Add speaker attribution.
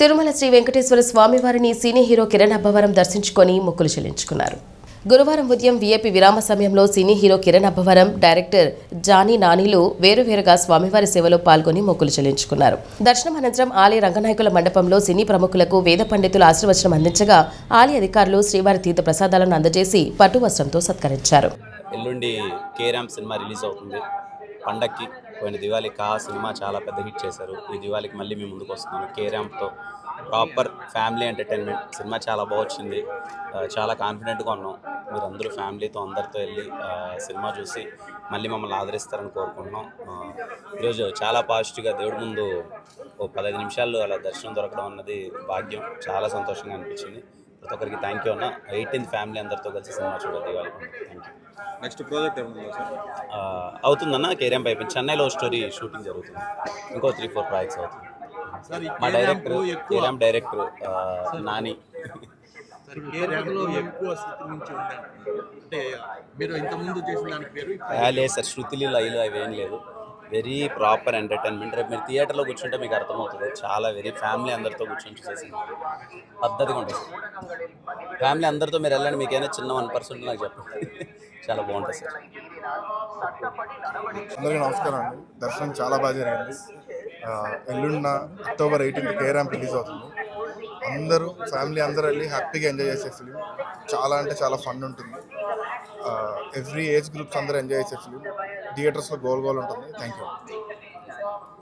Speaker 1: తిరుమల శ్రీ వెంకటేశ్వర స్వామివారిని సినీ హీరో కిరణ్ అబ్బవరం దర్శించుకొని మొక్కులు చెల్లించుకున్నారు. గురువారం ఉదయం విఐపి విరామ సమయంలో cine hero Kiran Abbavaram director Jani నానీలు వేరువేరుగా స్వామివారి సేవలో పాల్గొని మొక్కులు చెల్లించుకున్నారు. దర్శనం అనంతరం ఆలయ రంగనాయకుల మండపంలో సినీ ప్రముఖులకు వేద పండితులు ఆశీర్వచనం అందించగా ఆలయ అధికారులు శ్రీవారి తీర్థ ప్రసాదాలను అందజేసి పట్టు వస్త్రంతో సత్కరించారు.
Speaker 2: ఎల్లుండి కేరామ్ సినిమా రిలీజ్ అవుతుంది. పండక్కి పోయిన దివాళీకి ఆ సినిమా చాలా పెద్ద హిట్ చేశారు. ఈ దివాళీకి మళ్ళీ మేము ముందుకు వస్తున్నాము. కేరామ్తో ప్రాపర్ ఫ్యామిలీ ఎంటర్టైన్మెంట్ సినిమా చాలా బాగా వచ్చింది. చాలా కాన్ఫిడెంట్గా ఉన్నాం. మీరు అందరూ ఫ్యామిలీతో అందరితో వెళ్ళి సినిమా చూసి మళ్ళీ మమ్మల్ని ఆదరిస్తారని కోరుకుంటున్నాం. ఈరోజు చాలా పాజిటివ్గా దేవుడి ముందు ఓ పదహైదు నిమిషాల్లో అలా దర్శనం దొరకడం అన్నది భాగ్యం. చాలా సంతోషంగా అనిపించింది. ప్రతి ఒక్కరికి థ్యాంక్ యూ అన్న. ఎయిటీన్త్ ఫ్యామిలీ అందరితో కలిసి సినిమా చూడాలి థ్యాంక్ యూ
Speaker 3: నెక్స్ట్ ప్రాజెక్ట్ ఏముంది సార్?
Speaker 2: ఆ, అవుతుందన్న కేరియం పైపు చెన్నైలో స్టోరీ షూటింగ్ జరుగుతుంది. ఇంకో త్రీ ఫోర్ ప్రాజెక్ట్స్ అవుతుంది మా డైరెక్టర్ కేరియం డైరెక్టర్ నాని. లేదు సార్ శృతిలు లైలు అవి ఏం లేదు. Very proper entertainment. రేపు మీరు థియేటర్లో కూర్చుంటే మీకు అర్థమవుతుంది. చాలా వెరీ ఫ్యామిలీ అందరితో కూర్చొని చూసేసి పద్ధతిగా ఉంటుంది. ఫ్యామిలీ అందరితో మీరు వెళ్ళండి. మీకైనా చిన్న వన్ పర్సెంట్ నాకు చెప్పండి. చాలా బాగుంటుంది సార్.
Speaker 4: అందరికీ నమస్కారం అండి. దర్శనం చాలా బాగా జరిగింది. ఆ, ఎల్లుండిన అక్టోబర్ ఎయిటీన్త్ కేరామ్ రిలీజ్ అవుతుంది. అందరూ ఫ్యామిలీ అందరూ వెళ్ళి హ్యాపీగా ఎంజాయ్ చేసే ఫిలిం. చాలా అంటే చాలా ఫన్ ఉంటుంది. ఎవ్రీ ఏజ్ గ్రూప్స్ అందరూ ఎంజాయ్ చేసే ఫిలిం. థియేటర్స్లో గోల్ గోల్ ఉంటుంది. Thank you